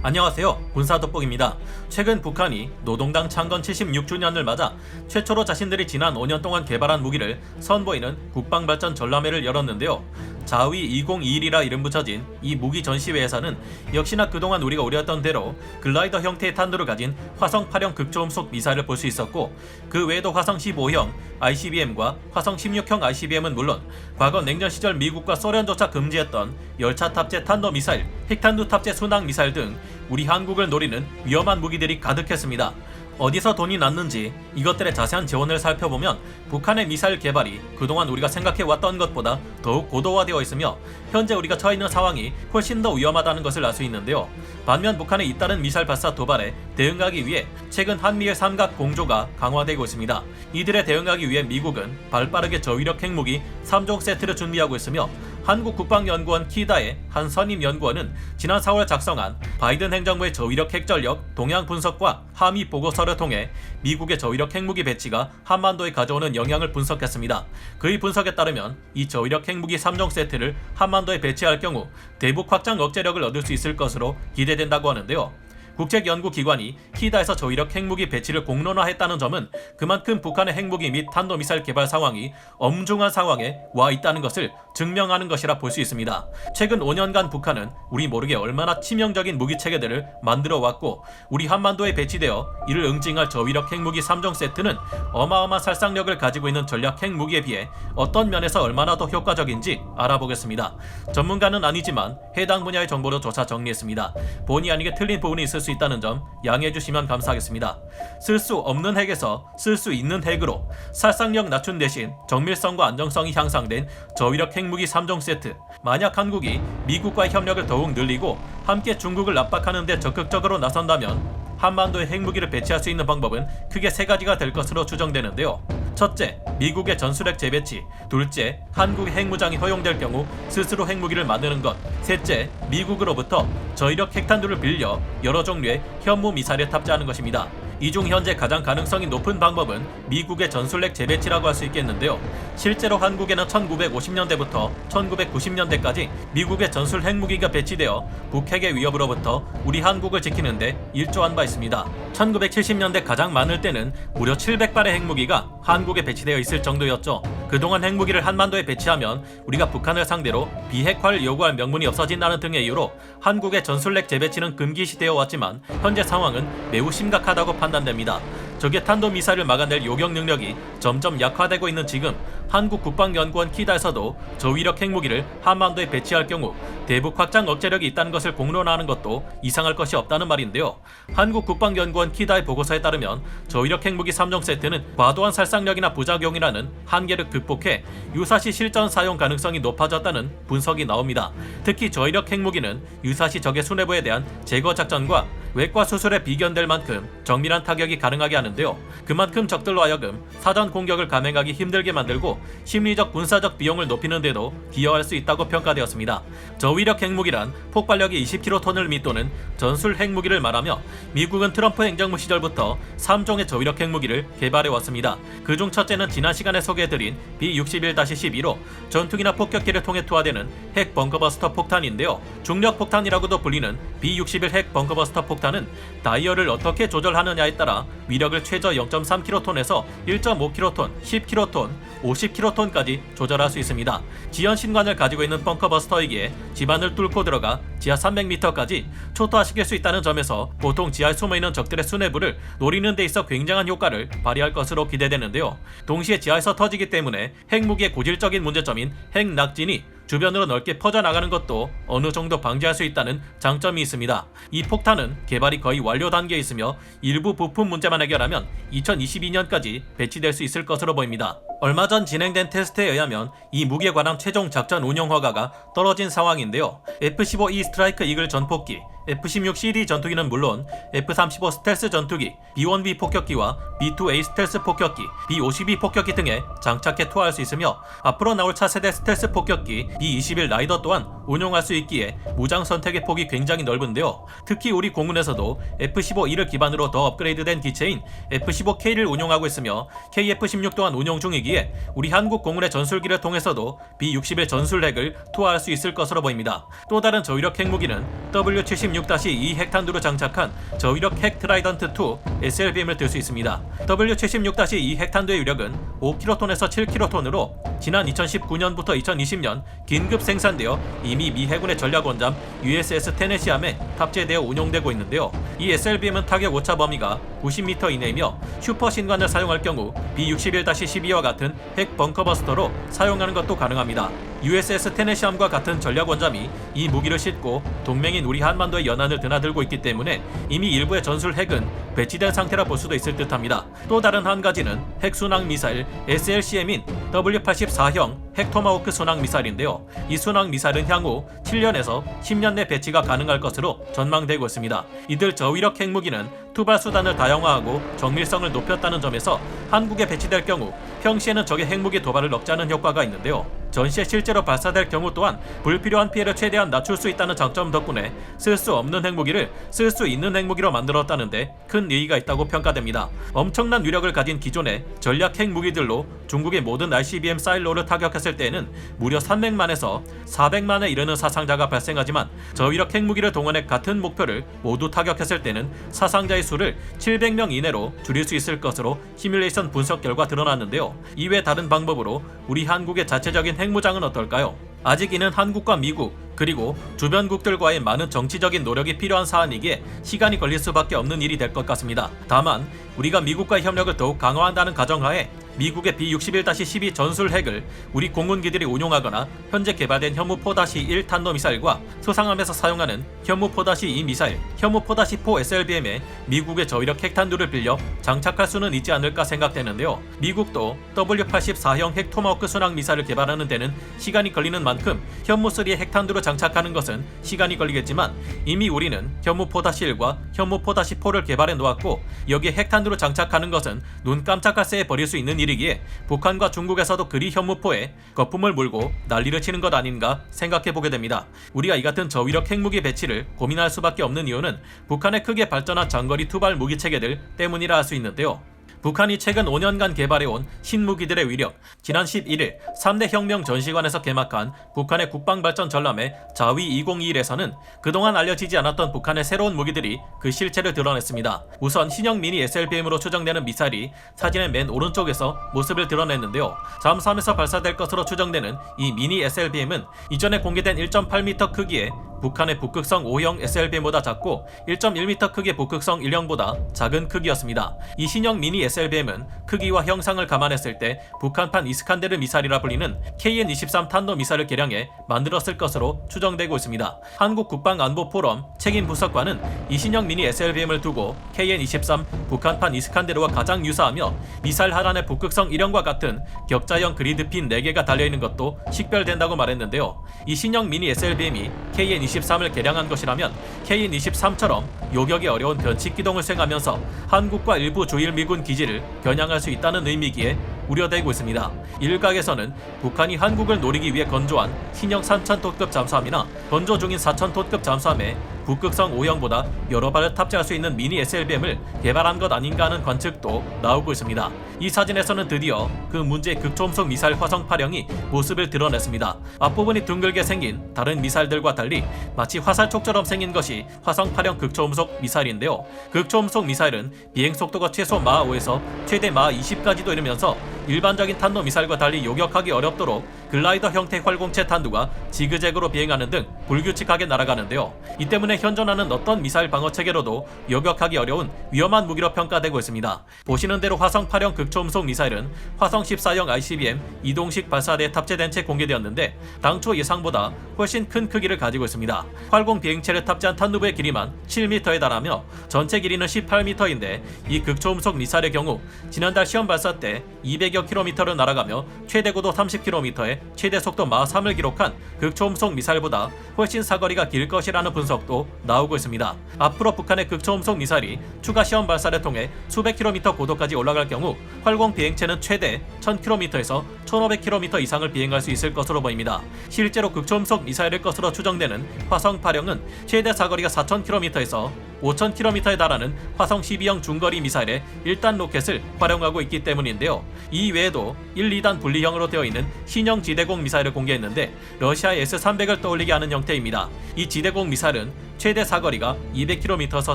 안녕하세요. 군사 돋보기입니다. 최근 북한이 노동당 창건 76주년을 맞아 최초로 자신들이 지난 5년 동안 개발한 무기를 선보이는 국방발전 전람회를 열었는데요. 자위 2021이라 이름 붙여진 이 무기 전시회에서는 역시나 그동안 우리가 우려했던 대로 글라이더 형태의 탄두를 가진 화성 8형 극초음속 미사일을 볼수 있었고 그 외에도 화성 15형 ICBM과 화성 16형 ICBM은 물론 과거 냉전 시절 미국과 소련조차 금지했던 열차 탑재 탄도 미사일, 핵탄두 탑재 순항 미사일 등 우리 한국을 노리는 위험한 무기들이 가득했습니다. 어디서 돈이 났는지 이것들의 자세한 재원을 살펴보면 북한의 미사일 개발이 그동안 우리가 생각해왔던 것보다 더욱 고도화되어 있으며 현재 우리가 처해 있는 상황이 훨씬 더 위험하다는 것을 알 수 있는데요. 반면 북한의 잇따른 미사일 발사 도발에 대응하기 위해 최근 한미일 삼각 공조가 강화되고 있습니다. 이들에 대응하기 위해 미국은 발빠르게 저위력 핵무기 3종 세트를 준비하고 있으며 한국국방연구원 키다의 한 선임 연구원은 지난 4월 작성한 바이든 행정부의 저위력 핵전력 동향 분석과 함의 보고서를 통해 미국의 저위력 핵무기 배치가 한반도에 가져오는 영향을 분석했습니다. 그의 분석에 따르면 이 저위력 핵무기 3종 세트를 한반도에 배치할 경우 대북 확장 억제력을 얻을 수 있을 것으로 기대된다고 하는데요. 국책연구기관이 키다에서 저위력 핵무기 배치를 공론화했다는 점은 그만큼 북한의 핵무기 및 탄도미사일 개발 상황이 엄중한 상황에 와 있다는 것을 증명하는 것이라 볼 수 있습니다. 최근 5년간 북한은 우리 모르게 얼마나 치명적인 무기 체계들을 만들어 왔고 우리 한반도에 배치되어 이를 응징할 저위력 핵무기 3종 세트는 어마어마한 살상력을 가지고 있는 전략 핵무기에 비해 어떤 면에서 얼마나 더 효과적인지 알아보겠습니다. 전문가는 아니지만 해당 분야의 정보를 조사 정리했습니다. 본의 아니게 틀린 부분이 있을 수 있다는 점 양해해 주시면 감사하겠습니다. 쓸 수 없는 핵에서 쓸 수 있는 핵으로 살상력 낮춘 대신 정밀성과 안정성이 향상된 저위력 핵무기 3종 세트. 만약 한국이 미국과의 협력을 더욱 늘리고 함께 중국을 압박하는 데 적극적으로 나선다면 한반도에 핵무기를 배치할 수 있는 방법은 크게 세 가지가 될 것으로 추정되는데요. 첫째, 미국의 전술핵 재배치. 둘째, 한국의 핵무장이 허용될 경우 스스로 핵무기를 만드는 것. 셋째, 미국으로부터 저위력 핵탄두를 빌려 여러 종류의 현무 미사일에 탑재하는 것입니다. 이 중 현재 가장 가능성이 높은 방법은 미국의 전술핵 재배치라고 할 수 있겠는데요. 실제로 한국에는 1950년대부터 1990년대까지 미국의 전술 핵무기가 배치되어 북핵의 위협으로부터 우리 한국을 지키는데 일조한 바 있습니다. 1970년대 가장 많을 때는 무려 700발의 핵무기가 한국에 배치되어 있을 정도였죠. 그동안 핵무기를 한반도에 배치하면 우리가 북한을 상대로 비핵화를 요구할 명분이 없어진다는 등의 이유로 한국의 전술핵 재배치는 금기시되어 왔지만 현재 상황은 매우 심각하다고 판단됩니다. 적의 탄도미사일을 막아낼 요격 능력이 점점 약화되고 있는 지금 한국 국방연구원 키다에서도 저위력 핵무기를 한반도에 배치할 경우 대북 확장 억제력이 있다는 것을 공론화하는 것도 이상할 것이 없다는 말인데요. 한국 국방연구원 키다의 보고서에 따르면 저위력 핵무기 3종 세트는 과도한 살상력이나 부작용이라는 한계를 극복해 유사시 실전 사용 가능성이 높아졌다는 분석이 나옵니다. 특히 저위력 핵무기는 유사시 적의 수뇌부에 대한 제거 작전과 외과 수술에 비견될 만큼 정밀한 타격이 가능하게 하는데요. 그만큼 적들로 하여금 사전 공격을 감행하기 힘들게 만들고 심리적 군사적 비용을 높이는 데도 기여할 수 있다고 평가되었습니다. 저위력 핵무기란 폭발력이 20킬로톤을 밑도는 전술 핵무기를 말하며 미국은 트럼프 행정부 시절부터 3종의 저위력 핵무기를 개발해 왔습니다. 그중 첫째는 지난 시간에 소개해드린 B-61-12로 전투기나 폭격기를 통해 투하되는 핵 벙커버스터 폭탄인데요. 중력 폭탄이라고도 불리는 B-61 핵 벙커버스터 폭탄 은 다이얼을 어떻게 조절하느냐에 따라 위력을 최저 0.3킬로톤에서 1.5킬로톤, 10킬로톤, 50킬로톤까지 조절할 수 있습니다. 지연 신관을 가지고 있는 벙커버스터이기에 집안을 뚫고 들어가 지하 300m까지 초토화시킬 수 있다는 점에서 보통 지하에 숨어있는 적들의 수뇌부를 노리는 데 있어 굉장한 효과를 발휘할 것으로 기대되는데요. 동시에 지하에서 터지기 때문에 핵무기의 고질적인 문제점인 핵낙진이 주변으로 넓게 퍼져나가는 것도 어느 정도 방지할 수 있다는 장점이 있습니다. 이 폭탄은 개발이 거의 완료 단계에 있으며 일부 부품 문제만 해결하면 2022년까지 배치될 수 있을 것으로 보입니다. 얼마 전 진행된 테스트에 의하면 이 무기에 관한 최종 작전 운영 허가가 떨어진 상황인데요. F-15E 스트라이크 이글 전폭기, F-16CD 전투기는 물론 F-35 스텔스 전투기, B-1B 폭격기와 B-2A 스텔스 폭격기, B-52 폭격기 등에 장착해 투하할 수 있으며 앞으로 나올 차세대 스텔스 폭격기 B-21 라이더 또한 운용할 수 있기에 무장 선택의 폭이 굉장히 넓은데요. 특히 우리 공군에서도 F-15E를 기반으로 더 업그레이드된 기체인 F-15K를 운용하고 있으며 KF-16 또한 운용 중이기 중 이기에 우리 한국 공군의 전술기를 통해서도 B-61 전술핵을 투하할 수 있을 것으로 보입니다. 또 다른 저위력 핵무기는 W76-2 핵탄두로 장착한 저위력 핵 트라이던트 2 SLBM을 들 수 있습니다. W76-2 핵탄두의 위력은 5킬로톤에서 7킬로톤으로 지난 2019년부터 2020년 긴급 생산되어 이미 미 해군의 전략 원잠 USS 테네시함에 탑재되어 운용되고 있는데요. 이 SLBM은 타격 오차 범위가 90m 이내이며 슈퍼 신관을 사용할 경우 B61-12와 같은 핵 벙커버스터로 사용하는 것도 가능합니다. USS 테네시함과 같은 전략 원잠이 이 무기를 싣고 동맹인 우리 한반도의 연안을 드나들고 있기 때문에 이미 일부의 전술 핵은 배치된 상태라 볼 수도 있을 듯합니다. 또 다른 한 가지는 핵 순항 미사일 SLCM인 W84형 핵 토마호크 순항 미사일인데요. 이 순항 미사일은 향후 7년에서 10년 내 배치가 가능할 것으로 전망되고 있습니다. 이들 저위력 핵무기는 투발 수단을 다양화하고 정밀성을 높였다는 점에서 한국에 배치될 경우 평시에는 적의 핵무기 도발을 억제하는 효과가 있는데요. 전시에 실제로 발사될 경우 또한 불필요한 피해를 최대한 낮출 수 있다는 장점 덕분에 쓸 수 없는 핵무기를 쓸 수 있는 핵무기로 만들었다는데 큰 의의가 있다고 평가됩니다. 엄청난 위력을 가진 기존의 전략 핵무기들로 중국의 모든 ICBM 사일로를 타격했을 때에는 무려 300만에서 400만에 이르는 사상자가 발생하지만 저위력 핵무기를 동원해 같은 목표를 모두 타격했을 때는 사상자의 수를 700명 이내로 줄일 수 있을 것으로 시뮬레이션 분석 결과 드러났는데요. 이외 다른 방법으로 우리 한국의 자체적인 핵무장은 어떨까요? 아직 이는 한국과 미국 그리고 주변국들과의 많은 정치적인 노력이 필요한 사안이기에 시간이 걸릴 수밖에 없는 일이 될 것 같습니다. 다만 우리가 미국과의 협력을 더욱 강화한다는 가정하에 미국의 B-61-12 전술 핵을 우리 공군기들이 운용하거나 현재 개발된 현무 4-1 탄도 미사일과 소상함에서 사용하는 현무 4-2 미사일, 현무 4-4 SLBM에 미국의 저위력 핵탄두를 빌려 장착할 수는 있지 않을까 생각되는데요. 미국도 W84형 핵 토마호크 순항 미사일을 개발하는 데는 시간이 걸리는 만큼 현무 3의 핵탄두를 장착하는 것은 시간이 걸리겠지만 이미 우리는 현무4-1과 현무4-4를 개발해 놓았고 여기에 핵탄두를 장착하는 것은 눈 깜짝할 새에 버릴 수 있는 일이기에 북한과 중국에서도 그리 현무포에 거품을 물고 난리를 치는 것 아닌가 생각해 보게 됩니다. 우리가 이 같은 저위력 핵무기 배치를 고민할 수밖에 없는 이유는 북한의 크게 발전한 장거리 투발 무기 체계들 때문이라 할 수 있는데요. 북한이 최근 5년간 개발해온 신무기들의 위력, 지난 11일 3대 혁명 전시관에서 개막한 북한의 국방발전 전람회 자위 2021에서는 그동안 알려지지 않았던 북한의 새로운 무기들이 그 실체를 드러냈습니다. 우선 신형 미니 SLBM으로 추정되는 미사일이 사진의 맨 오른쪽에서 모습을 드러냈는데요. 잠수함에서 발사될 것으로 추정되는 이 미니 SLBM은 이전에 공개된 1.8m 크기의 북한의 북극성 5형 SLBM보다 작고 1.1m 크기의 북극성 1형보다 작은 크기였습니다. 이 신형 미니 SLBM은 크기와 형상을 감안했을 때 북한판 이스칸데르 미사일이라 불리는 KN-23 탄도 미사일을 개량해 만들었을 것으로 추정되고 있습니다. 한국 국방안보포럼 책임 부석관은 이 신형 미니 SLBM을 두고 KN-23 북한판 이스칸데르와 가장 유사하며 미사일 하단에 북극성 1형과 같은 격자형 그리드핀 4개가 달려있는 것도 식별된다고 말했는데요. 이 신형 미니 SLBM이 KN-23 을 개량한 것이라면 KN-23처럼 요격이 어려운 변칙 기동을 수행하면서 한국과 일부 주일 미군 기지를 겨냥할 수 있다는 의미기에 우려되고 있습니다. 일각에서는 북한이 한국을 노리기 위해 건조한 신형 3,000톤급 잠수함이나 건조 중인 4,000톤급 잠수함에 북극성 5형보다 여러 발을 탑재할 수 있는 미니 SLBM을 개발한 것 아닌가 하는 관측도 나오고 있습니다. 이 사진에서는 드디어 그 문제의 극초음속 미사일 화성 8형이 모습을 드러냈습니다. 앞부분이 둥글게 생긴 다른 미사일들과 달리 마치 화살촉처럼 생긴 것이 화성 8형 극초음속 미사일인데요. 극초음속 미사일은 비행 속도가 최소 마 5에서 최대 마 20까지도 이르면서 일반적인 탄도 미사일과 달리 요격하기 어렵도록 글라이더 형태 활공체 탄두가 지그재그로 비행하는 등 불규칙하게 날아가는데요. 이 때문에 현존하는 어떤 미사일 방어 체계로도 요격하기 어려운 위험한 무기로 평가되고 있습니다. 보시는 대로 화성 8형 극초음속 미사일은 화성 14형 ICBM 이동식 발사대에 탑재된 채 공개되었는데 당초 예상보다 훨씬 큰 크기를 가지고 있습니다. 활공 비행체를 탑재한 탄두부의 길이만 7m에 달하며 전체 길이는 18m인데 이 극초음속 미사일의 경우 지난달 시험 발사 때 200여 킬로미터를 날아가며 최대 고도 30km에 최대 속도 마 3을 기록한 극초음속 미사일보다 훨씬 사거리가 길 것이라는 분석도 나오고 있습니다. 앞으로 북한의 극초음속 미사일이 추가 시험 발사를 통해 수백 킬로미터 고도까지 올라갈 경우 활공 비행체는 최대 1000km에서 1500km 이상을 비행할 수 있을 것으로 보입니다. 실제로 극초음속 미사일일 것으로 추정되는 화성 8형은 최대 사거리가 4000km에서 5,000km에 달하는 화성 12형 중거리 미사일의 1단 로켓을 활용하고 있기 때문인데요. 이 외에도 1, 2단 분리형으로 되어 있는 신형 지대공 미사일을 공개했는데 러시아의 S-300을 떠올리게 하는 형태입니다. 이 지대공 미사일은 최대 사거리가 200km에서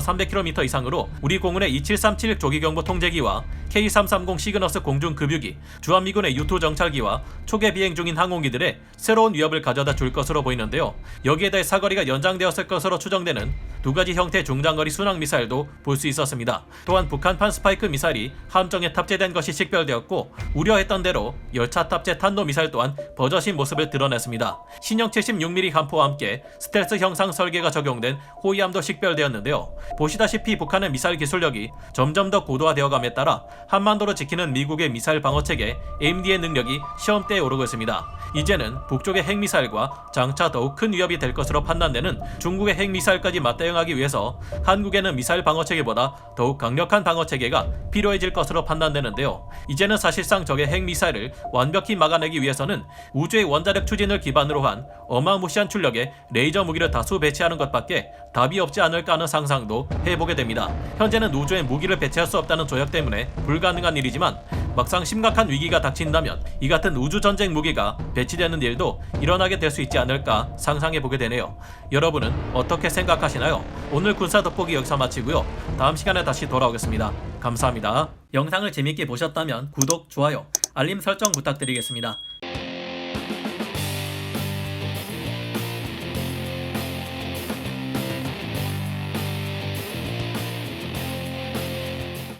300km 이상으로 우리 공군의 2737 조기경보 통제기와 K330 시그너스 공중 급유기, 주한미군의 유토 정찰기와 초계 비행 중인 항공기들의 새로운 위협을 가져다 줄 것으로 보이는데요. 여기에 대해 사거리가 연장되었을 것으로 추정되는 두 가지 형태의 중장거리 순항 미사일도 볼 수 있었습니다. 또한 북한판 스파이크 미사일이 함정에 탑재된 것이 식별되었고 우려했던 대로 열차 탑재 탄도 미사일 또한 버젓인 모습을 드러냈습니다. 신형 76mm 함포와 함께 스텔스 형상 설계가 적용된 호위함도 식별되었는데요. 보시다시피 북한의 미사일 기술력이 점점 더 고도화되어감에 따라 한반도를 지키는 미국의 미사일 방어 체계 AMD의 능력이 시험대에 오르고 있습니다. 이제는 북쪽의 핵미사일과 장차 더욱 큰 위협이 될 것으로 판단되는 중국의 핵미사일까지 맞대응하기 위해서 한국에는 미사일 방어 체계보다 더욱 강력한 방어 체계가 필요해질 것으로 판단되는데요. 이제는 사실상 적의 핵미사일을 완벽히 막아내기 위해서는 우주의 원자력 추진을 기반으로 한 어마무시한 출력의 레이저 무기를 다수 배치하는 것밖 에 답이 없지 않을까 하는 상상도 해보게 됩니다. 현재는 우주에 무기를 배치할 수 없다는 조약 때문에 불가능한 일이지만 막상 심각한 위기가 닥친다면 이 같은 우주 전쟁 무기가 배치되는 일도 일어나게 될 수 있지 않을까 상상해 보게 되네요. 여러분은 어떻게 생각하시나요? 오늘 군사 돋보기 여기서 마치고요. 다음 시간에 다시 돌아오겠습니다. 감사합니다. 영상을 재밌게 보셨다면 구독, 좋아요, 알림 설정 부탁드리겠습니다.